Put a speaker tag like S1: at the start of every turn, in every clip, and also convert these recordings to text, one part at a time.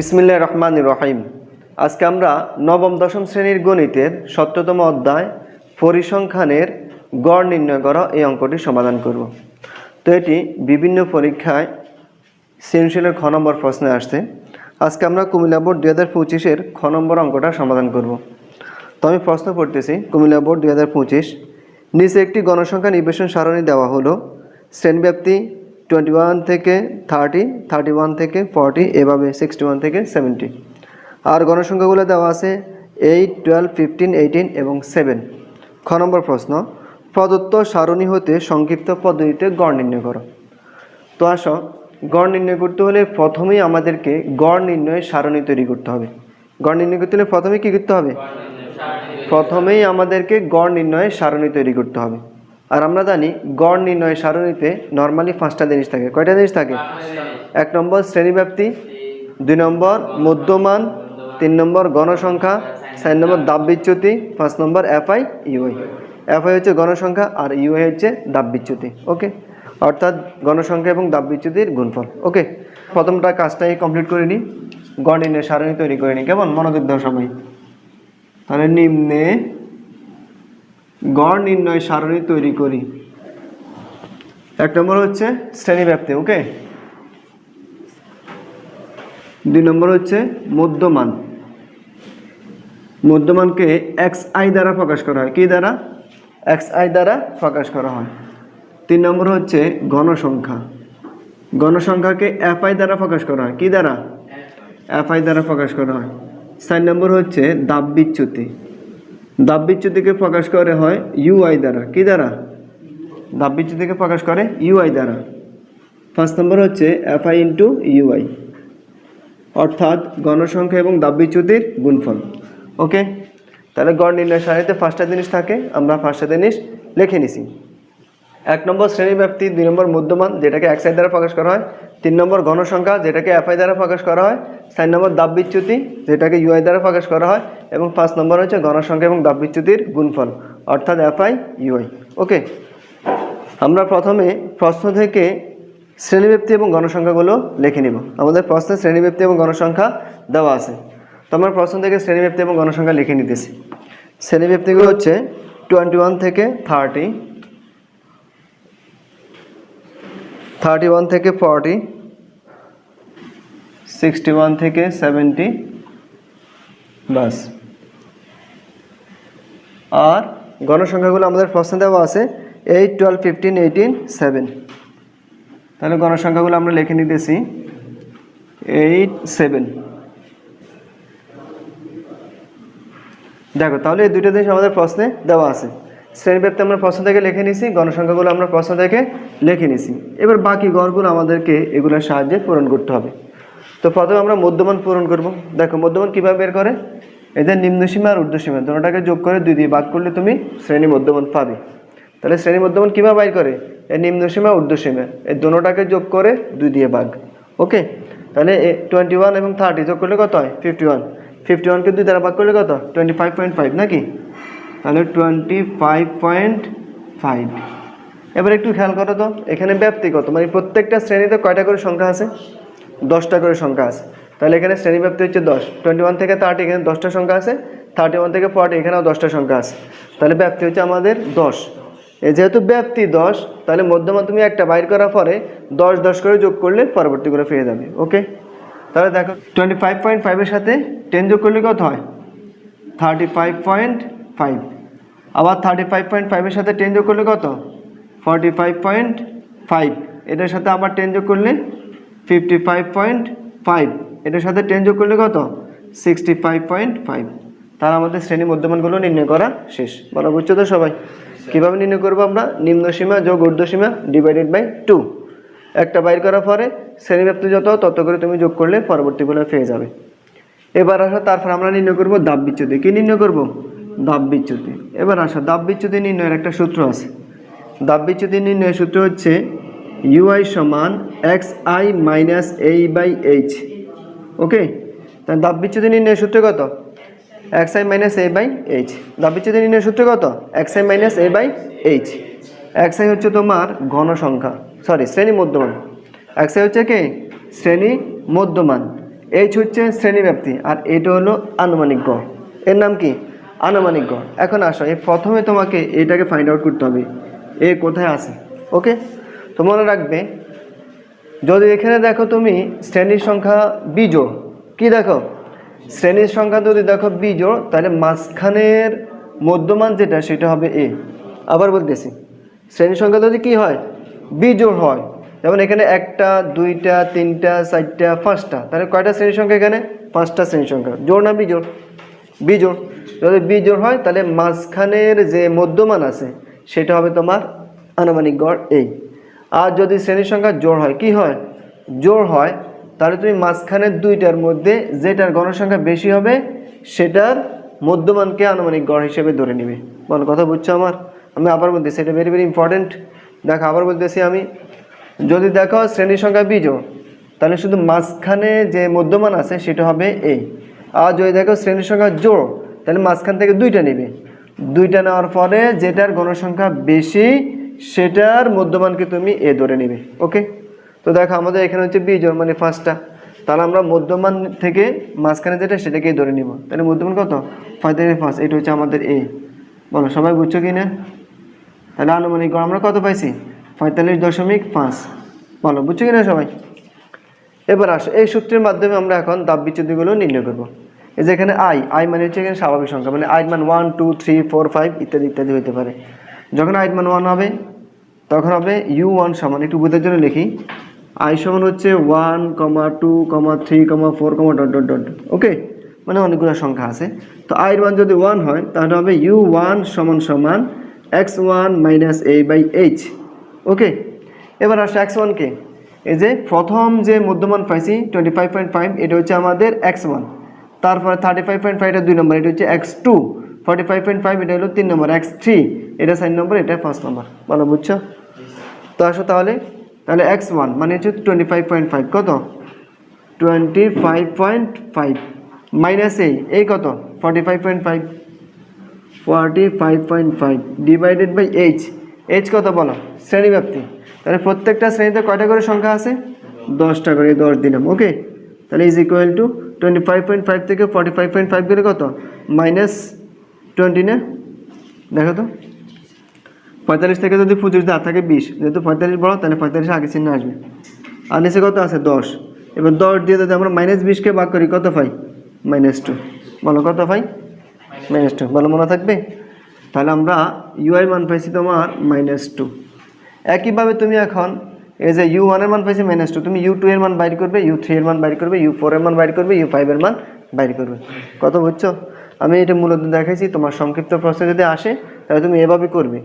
S1: বিসমিল্লাহ রহমান রহিম। আজকে আমরা নবম, দশম শ্রেণির গণিতের সপ্ততম অধ্যায় পরিসংখ্যানের গড় নির্ণয় করা এই অঙ্কটি সমাধান করব। তো এটি বিভিন্ন পরীক্ষায় সৃজনশীলের খ নম্বর প্রশ্নে আসছে। আজকে আমরা কুমিল্লা বোর্ড দুই হাজার পঁচিশের খ নম্বর অঙ্কটা সমাধান করব। তো আমি প্রশ্ন পড়তেছি কুমিল্লা বোর্ড দুই হাজার পঁচিশ, নিচে একটি গণসংখ্যা নিবেশন সারণী দেওয়া হলো। শ্রেণীব্যাপ্তি টোয়েন্টি ওয়ান থেকে থার্টি থার্টি ওয়ান থেকে ফর্টি এভাবে সিক্সটি ওয়ান থেকে সেভেন্টি আর গণসংখ্যাগুলো দেওয়া আছে এইট টুয়েলভ ফিফটিন এইটিন এবং সেভেন খ নম্বর প্রশ্ন প্রদত্ত সারণী হতে সংক্ষিপ্ত পদ্ধতিতে গড় নির্ণয় করো। তো আসো গড় নির্ণয় করতে হলে প্রথমেই আমাদেরকে গড় নির্ণয়ের সারণী তৈরি করতে হবে। গড় নির্ণয় করতে হলে প্রথমে কী করতে হবে। প্রথমেই আমাদেরকে গড় নির্ণয়ের সারণী তৈরি করতে হবে। আর আমরা জানি গড় নির্ণয়ের সারণীতে নর্মালি পাঁচটা জিনিস থাকে। কয়টা জিনিস থাকে? এক নম্বর শ্রেণীব্যাপ্তি, দুই নম্বর মধ্যমান, তিন নম্বর গণসংখ্যা, চার নম্বর দাব বিচ্যুতি পাঁচ নম্বর এফআই, ইউআই। এফআই হচ্ছে গণসংখ্যা আর ইউআই হচ্ছে দাব বিচ্যুতি ওকে? অর্থাৎ গণসংখ্যা এবং দাব বিচ্যুতির গুণফল, ওকে? প্রথমটা কাজটাই কমপ্লিট করে নিই। গড় নির্ণয় সারণী তৈরি করে নিই, কেমন? মনোযোগ দেওয়ার সময় তাহলে নিম্নে গড় নির্ণয় সারণী তৈরি করি। এক নম্বর হচ্ছে শ্রেণি শ্রেণীব্যাপ্তি ওকে? দুই নম্বর হচ্ছে মধ্যমান। মধ্যমানকে এক্স আই দ্বারা প্রকাশ করা হয়। কি দ্বারা? এক্স আই দ্বারা প্রকাশ করা হয়। তিন নম্বর হচ্ছে গণসংখ্যা। গণসংখ্যাকে এফ আই দ্বারা প্রকাশ করা হয়। কি দ্বারা? F I. দ্বারা প্রকাশ করা হয়। চার নম্বর হচ্ছে দাব বিচ্যুতি দাব বিচ্যুতিকে প্রকাশ করে হয় ইউআই দ্বারা। কি দ্বারা? দাববিচ্যুতিকে প্রকাশ করে ইউআই দ্বারা। ফার্স্ট নম্বর হচ্ছে এফআই ইন্টু ইউআই অর্থাৎ গণসংখ্যা এবং দাববিচ্যুতির গুণফল। ওকে তাহলে গড় নির্ণয় সারিতে ফার্স্টটা জিনিস থাকে। আমরা ফার্স্টটা জিনিস লিখে নিছি। এক নম্বর শ্রেণীব্যাপ্তি, দুই নম্বর মধ্যমান, যেটাকে এক সাইড দ্বারা প্রকাশ করা হয়, তিন নম্বর গণসংখ্যা, যেটাকে এফআই দ্বারা প্রকাশ করা হয়, চার নম্বর দাব বিচ্যুতি যেটাকে ইউআই দ্বারা প্রকাশ করা হয়, এবং পাঁচ নম্বর হচ্ছে গণসংখ্যা এবং দাব বিচ্যুতির গুণফল, অর্থাৎ এফআই ইউআই ওকে আমরা প্রথমে প্রশ্ন থেকে শ্রেণীব্যাপ্তি এবং গণসংখ্যাগুলো লিখে নিব। আমাদের প্রশ্নে শ্রেণীব্যাপ্তি এবং গণসংখ্যা দেওয়া আছে। তো আমরা প্রশ্ন থেকে শ্রেণীব্যাপ্তি এবং গণসংখ্যা লিখে নিতেছি। শ্রেণীব্যাপ্তিগুলো হচ্ছে টোয়েন্টি ওয়ান থেকে থার্টি থার্টি ওয়ান থেকে ফর্টি, সিক্সটি ওয়ান থেকে সেভেন্টি বাস আর গণসংখ্যাগুলো আমাদের প্রশ্নে দেওয়া আছে, eight, twelve, fifteen, eighteen, seven. তাহলে গণসংখ্যাগুলো আমরা লিখে নিতেছি, এইট, সেভেন। দেখো, তাহলে এই দুটো জিনিস আমাদের প্রশ্নে দেওয়া আছে। শ্রেণীব্যাপ্তি আমরা প্রশ্ন থেকে লিখে নিছি, গণসংখ্যাগুলো আমরা প্রশ্ন থেকে লিখে নিছি। এবার বাকি গড়গুলো আমাদেরকে এগুলোর সাহায্যে পূরণ করতে হবে। তো প্রথমে আমরা মধ্যমান পূরণ করব। দেখো, মধ্যমান কীভাবে বের করে? এদের নিম্নসীমা আর ঊর্ধ্বসীমা দুটোটাকে যোগ করে দুই দিয়ে ভাগ করলে তুমি শ্রেণি মধ্যমান পাবে। তাহলে শ্রেণি মধ্যমান কীভাবে বাইর করে? এই নিম্নসীমা ঊর্ধ্বসীমা এই দুটোটাকে যোগ করে দুই দিয়ে ভাগ। ওকে? তাহলে টোয়েন্টি ওয়ান এবং থার্টি যোগ করলে কত হয়? ফিফটি ওয়ান ফিফটি ওয়ানকে দুই দ্বারা ভাগ করলে কত? টোয়েন্টি ফাইভ পয়েন্ট ফাইভ নাকি? তাহলে টোয়েন্টি ফাইভ পয়েন্ট ফাইভ এবার একটু খেয়াল করো তো, এখানে ব্যাপ্তি কত? মানে প্রত্যেকটা শ্রেণীতে কয়টা করে সংখ্যা আছে? দশটা করে সংখ্যা আছে। তাহলে এখানে শ্রেণি ব্যাপ্তি হচ্ছে দশ। টোয়েন্টি ওয়ান থেকে থার্টি এখানে দশটা সংখ্যা আছে। থার্টি ওয়ান থেকে ফর্টি এখানেও দশটা সংখ্যা আছে। তাহলে ব্যাপ্তি হচ্ছে আমাদের দশ। এ যেহেতু ব্যাপ্তি দশ, তাহলে মধ্যমা তুমি একটা বাইর করার পরে দশ দশ করে যোগ করলে পরবর্তী করে পেয়ে যাবে। ওকে? তাহলে দেখো টোয়েন্টি ফাইভ পয়েন্ট ফাইভের সাথে টেন যোগ করলে কত হয়? থার্টি ফাইভ পয়েন্ট ফাইভ আবার থার্টি ফাইভ পয়েন্ট ফাইভের সাথে টেন যোগ করলে কত? ফর্টি ফাইভ পয়েন্ট ফাইভ এটার সাথে আবার টেন যোগ করলে ফিফটি ফাইভ পয়েন্ট ফাইভ এটার সাথে টেন যোগ করলে কত? সিক্সটি ফাইভ পয়েন্ট ফাইভ তার আমাদের শ্রেণি মধ্যমানগুলো নির্ণয় করা শেষ। বলা, বুঝছ তো সবাই? কীভাবে নির্ণয় করব আমরা? নিম্নসীমা যোগ ঊর্ধ্বসীমা ডিভাইডেড বাই টু একটা বাইর করার পরে শ্রেণীব্যাপ্তি যত, তত করে তুমি যোগ করলে পরবর্তীগুলো পেয়ে যাবে। এবার আসো, তারপর আমরা নির্ণয় করব দাব বিচ্যুতি। কী নির্ণয় করব? দাব বিচ্যুতি এবার আসা দাব বিচ্যুতি নির্ণয়ের একটা সূত্র আছে। দাব বিচ্যুতি নির্ণয়ের সূত্র হচ্ছে ইউআই সমান এক্স আই মাইনাস এই বাই এইচ ওকে তা দাব বিচ্যুতি নির্ণয়ের সূত্র কত? X i minus a by h দাব বিচ্যুতি নির্ণয়ের সূত্র কত? X i minus a by h x i হচ্ছে তোমার ঘনসংখ্যা সরি শ্রেণি মধ্যমান। এক্স আই হচ্ছে কি? শ্রেণি মধ্যমান। এইচ হচ্ছে শ্রেণীব্যাপ্তি, আর এটা হলো আনুমানিক গড়। এর নাম কি? আনুমানিক গড়। এখন আসো, এই প্রথমে তোমাকে এটাকে ফাইন্ড আউট করতে হবে। এ কোথায় আছে? ওকে তো মনে রাখবে, যদি এখানে দেখো তুমি শ্রেণির সংখ্যা বিজোড় কি দেখো? শ্রেণির সংখ্যা যদি দেখো বিজোড় তাহলে মাঝখানের মধ্যমান যেটা, সেটা হবে এ আবার বলতেছি, শ্রেণির সংখ্যা যদি কি হয়? বিজোড় হয়। যেমন এখানে একটা, দুইটা, তিনটা, চারটা, পাঁচটা। তাহলে কয়টা শ্রেণির সংখ্যা এখানে? পাঁচটা শ্রেণির সংখ্যা। জোড় না বিজোড় বিজোড় যদি বিজোড় হয়, তাহলে মাঝখানের যে মধ্যমান আছে, সেটা হবে তোমার আনুমানিক গড় এই। আর যদি শ্রেণির সংখ্যা জোর হয়, কি হয়? জোর হয়, তাহলে তুমি মাঝখানের দুইটার মধ্যে যেটার গণসংখ্যা বেশি হবে, সেটার মধ্যমানকে আনুমানিক গড় হিসেবে ধরে নিবে। বল, কথা বুঝছ আমার? আমি আবার বলতেছি, এটা ভেরি ভেরি ইম্পর্টেন্ট দেখো, আবার বলতেছি আমি, যদি দেখো শ্রেণির সংখ্যা বিজোড় তাহলে শুধু মাঝখানে যে মধ্যমান আছে, সেটা হবে এই। আর যদি দেখো শ্রেণির সংখ্যা জোড় তাহলে মাঝখান থেকে দুইটা নেবে। দুইটা নেওয়ার পরে যেটার গণসংখ্যা বেশি, সেটার মধ্যমানকে তুমি এ ধরে নেবে। ওকে? তো দেখো আমাদের এখানে হচ্ছে বিজোড় মানে পাঁচটা। তাহলে আমরা মধ্যমান থেকে মাঝখানে যেটা, সেটাকেই ধরে নিব। তাহলে মধ্যমান কত? পঁয়তাল্লিশ পাঁচ, এটা হচ্ছে আমাদের এ। বলো, সবাই বুঝছ কি না তাহলে আনুমানিক আমরা কত পাইছি? পঁয়তাল্লিশ দশমিক পাঁচ। বলো, বুঝছ কি না সবাই? এবার আসো, এই সূত্রের মাধ্যমে আমরা এখন দাব বিচ্যুতিগুলো নির্ণয় করব। এই যে এখানে আই আই মানে হচ্ছে এখানে স্বাভাবিক সংখ্যা মানে আই মান one two three four five ইত্যাদি ইত্যাদি হতে পারে। যখন আই মান ওয়ান হবে, তখন হবে ইউ ওয়ান সমান, একটু বোঝার জন্য লিখি। আই সমান হচ্ছে one comma two comma three comma four comma dot dot dot okay মানে অনেকগুলো সংখ্যা আছে। তো আই ওয়ান যদি ওয়ান হয়, তাহলে হবে ইউ ওয়ান সমান সমান x one minus a by h okay এবার আসে এক্স ওয়ানকে এই যে প্রথম যে মধ্যমান পাইছি টোয়েন্টি ফাইভ পয়েন্ট ফাইভ এটা হচ্ছে আমাদের এক্স ওয়ান তারপরে থার্টি ফাইভ পয়েন্ট ফাইভ এটা দুই নম্বর, এটা হচ্ছে x two forty five point five এটা হলো তিন নম্বর এক্স থ্রি এটা চার নম্বর, এটা পাঁচ নম্বর, ভালো বুঝছ? তো আসো তাহলে তাহলে এক্স ওয়ান মানে হচ্ছে টোয়েন্টি ফাইভ পয়েন্ট ফাইভ কত? Twenty five point five minus এই এই কত? Forty five point five forty five point five divided by h h কত বলো? শ্রেণীব্যাপ্তি, তাহলে প্রত্যেকটা শ্রেণীতে কয়টা করে সংখ্যা আছে? দশটা করে, দশ দিলাম ওকে তাহলে is equal to twenty five point five থেকে ফর্টি ফাইভ পয়েন্ট ফাইভ করে কত? মাইনাস টোয়েন্টি না? দেখো তো। পঁয়তাল্লিশ থেকে যদি পঁচিশ আর থাকে বিশ, যেহেতু পঁয়তাল্লিশ বড়, তাহলে পঁয়তাল্লিশ আগে চিহ্ন আসবে। আর নিচে কত আছে? দশ। এবার দশ দিয়ে যদি আমরা মাইনাস বিশকে ভাগ করি, কত পাই? মাইনাস টু বলো, কত পাই? মাইনাস টু বলো, মনে থাকবে? তাহলে আমরা ইউআই মান পাইছি তোমার মাইনাস টু একইভাবে তুমি এখন এই যে ইউ ওয়ানের মান পাইছি মাইনাস টু তুমি ইউ টু এর মান বাইর করবে ইউ থ্রি এর মান বাইর করবে ইউ ফোর এর মান বাইর করবে ইউ ফাইভ এর মান বাইর করবে। কত বুঝছ? আমি এটা মূলত দেখাইছি, তোমার সংক্ষিপ্ত প্রশ্ন যদি আসে, তাহলে তুমি এভাবে করবে।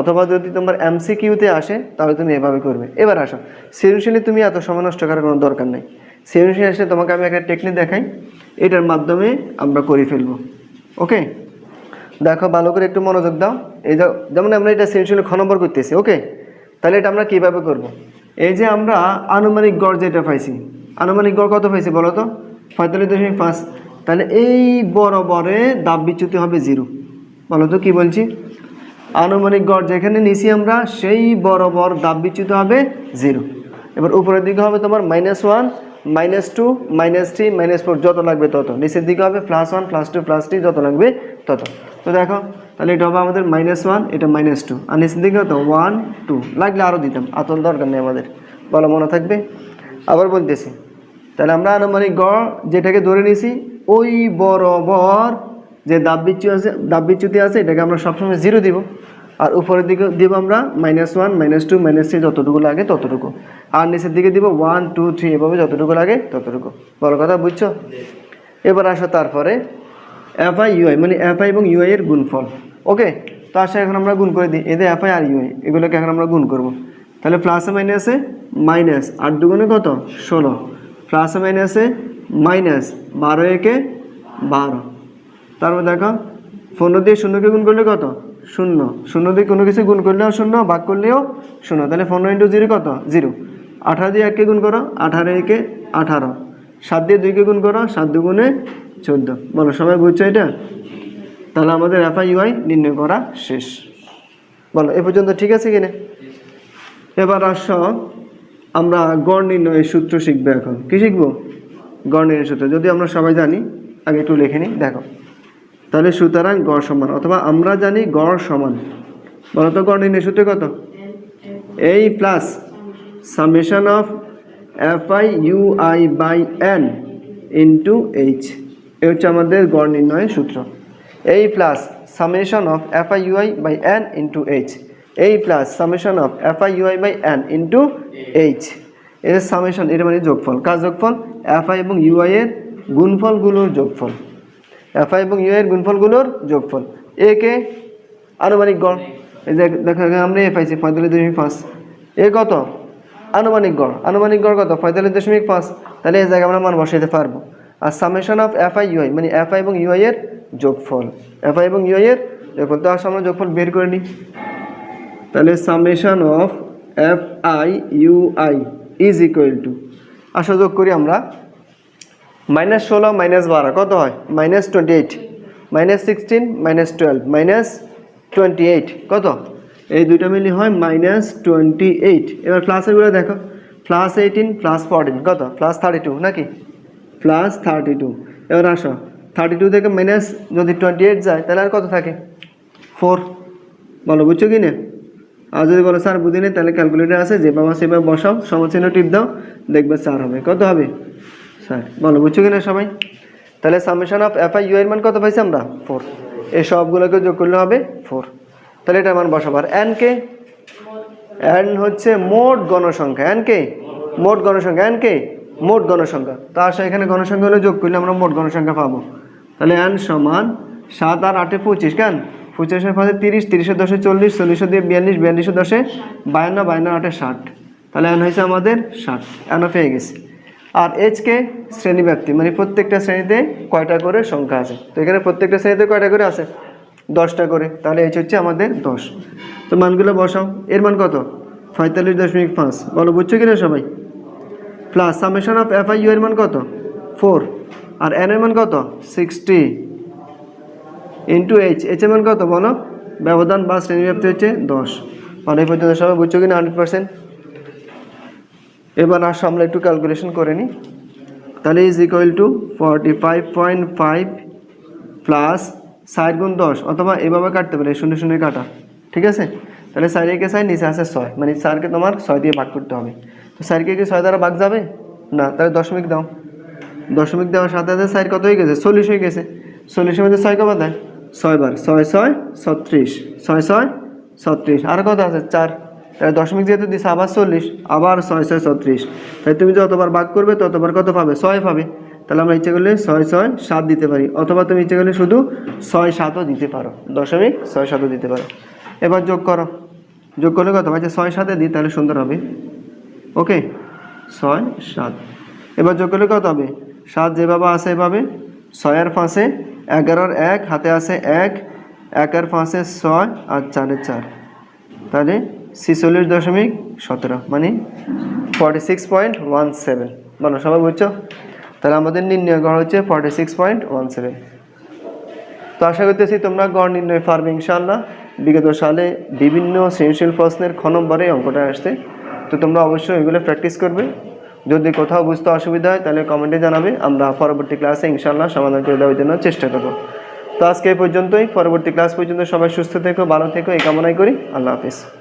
S1: অথবা যদি তোমার এমসি কিউতে আসে, তাহলে তুমি এভাবে করবে। এবার আসো, সৃজনশীলে তুমি এত সময় নষ্ট করার কোনো দরকার নেই। সৃজনশীল আসলে তোমাকে আমি একটা টেকনিক দেখাই, এটার মাধ্যমে আমরা করে ফেলব। ওকে? দেখো, ভালো করে একটু মনোযোগ দাও। এই যেমন আমরা এটা সৃজনশীল খ নম্বর করতেছি, ওকে? তাহলে এটা আমরা কীভাবে করব। এই যে আমরা আনুমানিক গড় যেটা পাইছি, আনুমানিক গড় কত পাইছি বলো তো? পঁয়তাল্লিশ দশমিক পাঁচ। তাহলে এই বরাবরে দাব বিচ্যুতি হবে জিরো। বলো তো কী বলছি? আনুমানিক গড় যেখানে নিছি আমরা, সেই বরাবর দাব বিচ্যুত হবে জিরো। এবার উপরের দিকে হবে তোমার minus one minus two minus three minus four যত লাগবে তত। নিচের দিকে হবে plus one plus two plus three যত লাগবে তত। তো দেখো তাহলে এটা হবে আমাদের মাইনাস ওয়ান এটা মাইনাস টু আর নিচের দিকে হতো ওয়ান টু লাগলে আরও দিতাম আতল দরকার নেই আমাদের। বলো, মনে থাকবে? আবার বলতেছি। তাহলে আমরা আনুমানিক গড় যেটাকে ধরে নিয়েছি ওই বরাবর যে দাব বিচ্যু আছে, দাব বিচ্যুতি আছে, এটাকে আমরা সবসময় জিরো দিব। আর উপরের দিকে দিব আমরা minus one minus two minus three যতটুকু লাগে ততটুকু। আর নিচের দিকে দিব ওয়ান টু থ্রি এভাবে যতটুকু লাগে ততটুকু। বড় কথা বুঝছ? এবার আসো তারপরে এফ আই ইউআই মানে এফ আই এবং ইউআই এর গুণফল। ওকে, তো আসে এখন আমরা গুণ করে দিই। এদের এফ আই আর ইউআই এগুলোকে এখন আমরা গুণ করব। তাহলে প্লাসে মাইনাসে মাইনাস আট দুগুণে কত? ষোলো। প্লাসে মাইনাসে মাইনাস বারো একে বারো। তারপর দেখো পনেরো দিয়ে শূন্যকে গুণ করলে কত? শূন্য। শূন্য দিয়ে কোনো কিছু গুণ করলেও শূন্য, ভাগ করলেও শূন্য। তাহলে পনেরো ইন্টু জিরো কত? জিরো আঠারো দিয়ে এককে গুণ করো, আঠারো একে আঠারো। সাত দিয়ে দুইকে গুণ করো, সাত দুগুণে চোদ্দ। বলো, সবাই বুঝছ এটা? তাহলে আমাদের এফআই ইউআই নির্ণয় করা শেষ। বলো, এ পর্যন্ত ঠিক আছে কিনা? এবার আস, আমরা গড় নির্ণয়ের সূত্র শিখব এখন। কি শিখব? গড় নির্ণয় সূত্র। যদি আমরা সবাই জানি, আগে একটু লিখে নিই। দেখো, তাহলে সুতরাং গড় সমান, অথবা আমরা জানি গড় সমান। বলো তো, গড় নির্ণয় সূত্র কত? এই plus summation of F I U I by N into H এ হচ্ছে আমাদের গড় নির্ণয়ের সূত্র। U I by N into H এই plus summation of F I U I by N into H এর সামেশন এটা মানে যোগফল। কার যোগফল? এফ আই এবং ইউ আই এর গুণফলগুলোর যোগফল। এফ আই এবং ইউ এর গুণফলগুলোর যোগফল। এ কে? আনুমানিক গড়। এই যে দেখো আমরা এ পাইছি, পঁয়তাল্লিশ দশমিক পাঁচ। এ কত? আনুমানিক গড়। আনুমানিক গড় কত? পঁয়তাল্লিশ দশমিক পাঁচ। তাহলে এই জায়গায় আমরা মান বসাইতে পারব। আর summation of F I U I মানে এফ আই এবং ইউআই এর যোগফল। এফ আই এবং ইউআই এর যোগফল। তো আসলে আমরা যোগফল বের করে নিই। তাহলে summation of F I U I is equal to আসলে যোগ করি আমরা। মাইনাস ষোলো মাইনাস বারো, কত হয়? Minus twenty eight minus sixteen minus twelve minus twenty eight কত? এই দুইটা মিলি হয় মাইনাস টোয়েন্টি এইট এবার প্লাসেরগুলো দেখো। প্লাস এইটিন প্লাস ফোরটিন কত? প্লাস থার্টি টু নাকি? প্লাস থার্টি টু এবার আসো। থার্টি টু থেকে মাইনাস যদি টোয়েন্টি এইট যায়, তাহলে আর কত থাকে? ফোর বলো, বুঝছ কি না? আর যদি বলো, স্যার বুঝি নেই তাহলে ক্যালকুলেটার আছে, যে যেভাবে সেভাবে বসাও সমচিহ্ন টিপ দাও, দেখবে স্যার হবে। কত হবে? স্যার, বলো, বুঝছ কিনা সবাই? তাহলে summation of F I U এর মান কত পাইছি আমরা? ফোর এই সবগুলোকে যোগ করলে হবে ফোর তাহলে এটা মান বসাবো। আর এন কে? এন হচ্ছে মোট গণসংখ্যা। এন কে? মোট গণসংখ্যা। এন কে? মোট গণসংখ্যা। তা আসলে এখানে গণসংখ্যা হলে যোগ করলে আমরা মোট গণসংখ্যা পাবো। তাহলে এন সমান সাত আর আটে পঁচিশ, কেন? পঁচিশের পাশে তিরিশ, তিরিশের দশে চল্লিশ চল্লিশে দিয়ে বিয়াল্লিশ, বিয়াল্লিশের দশে বায়ান্ন বায়ান্ন আটে ষাট। তাহলে এন হয়েছে আমাদের ষাট এনও পেয়ে গেছে। আর এইচকে শ্রেণি ব্যাপ্তি মানে প্রত্যেকটা শ্রেণীতে কয়টা করে সংখ্যা আছে? তো এখানে প্রত্যেকটা শ্রেণীতে কয়টা করে আছে? দশটা করে। তাহলে এইচ হচ্ছে আমাদের দশ। তো মানগুলো বসাও। এর মান কত? পঁয়তাল্লিশ দশমিক পাঁচ। বলো, বুঝছ কিনা সবাই? Plus summation of F I U এর মান কত? ফোর আর এন এর মান কত? সিক্সটি ইন্টু এইচ এইচ এর মান কত বলো? ব্যবধান বা শ্রেণি ব্যাপ্তি হচ্ছে দশ। মানে এই পর্যন্ত সবাই বুঝছ কিনা? হান্ড্রেড পার্সেন্ট এবার আসো, আমরা একটু ক্যালকুলেশন করে নিই। তাহলে is equal to forty five point five plus ষাট গুণ দশ, অথবা এভাবে কাটতে পারে, শূন্য শূন্য কাটা। ঠিক আছে? তাহলে সাইডে কে সাইড নিচে আছে ছয়। মানে চারকে তোমার ছয় দিয়ে ভাগ করতে হবে। তো সাইডকে কি ছয় দ্বারা ভাগ যাবে? না, তাহলে দশমিক দাও। দশমিক দেওয়ার সাথে সাথে সাইড কত হয়ে গেছে? চল্লিশ হয়ে গেছে। চল্লিশের মধ্যে ছয় কবার দেয় ছয় বার ছয় ছয়, ছত্রিশ। ছয় ছয়, ছত্রিশ। আর কত আছে? চার। তাহলে দশমিক যেহেতু দিচ্ছে আবার চল্লিশ, আবার ছয় ছয়, ছত্রিশ। তাই তুমি যতবার ভাগ করবে, ততবার কত পাবে? ছয় পাবে। তাহলে আমরা ইচ্ছে করলে ছয় ছয়, সাত দিতে পারি। অথবা তুমি ইচ্ছে করলে শুধু ছয়, সাতও দিতে পারো। দশমিক ছয়, সাতও দিতে পারো। এবার যোগ করো। যোগ করলে কত? পাচ্ছে ছয়, সাতে দিই, তাহলে সুন্দর হবে। ওকে? ছয়, সাত। এবার যোগ করলে কত হবে? সাত যেভাবে আছে এভাবে, ছয়ের ফাঁসে এগারোর এক, হাতে আছে এক, একের পাঁচে ছয় আর চারের চার। তাহলে ছিচল্লিশ দশমিক সতেরো মানে forty six point one seven বলো, সবাই বুঝছ? তাহলে আমাদের নির্ণয় গড় হচ্ছে forty six point one seven তো আশা করতেছি তোমরা গড় নির্ণয় পারবে ইনশাআল্লাহ। বিগত সালে বিভিন্ন সৃজনশীল প্রশ্নের খ অঙ্কটা আসছে। তো তোমরা অবশ্যই এগুলো প্র্যাকটিস করবে। যদি কোথাও বুঝতে অসুবিধা হয়, তাহলে কমেন্টে জানাবে। আমরা পরবর্তী ক্লাসে ইনশাল্লাহ সমাধান করে দেওয়ার জন্য চেষ্টা করব। তো আজকে এই পর্যন্তই। পরবর্তী ক্লাস পর্যন্ত সবাই সুস্থ থেকো, ভালো থেকো, এই কামনাই করি। আল্লাহ হাফিজ।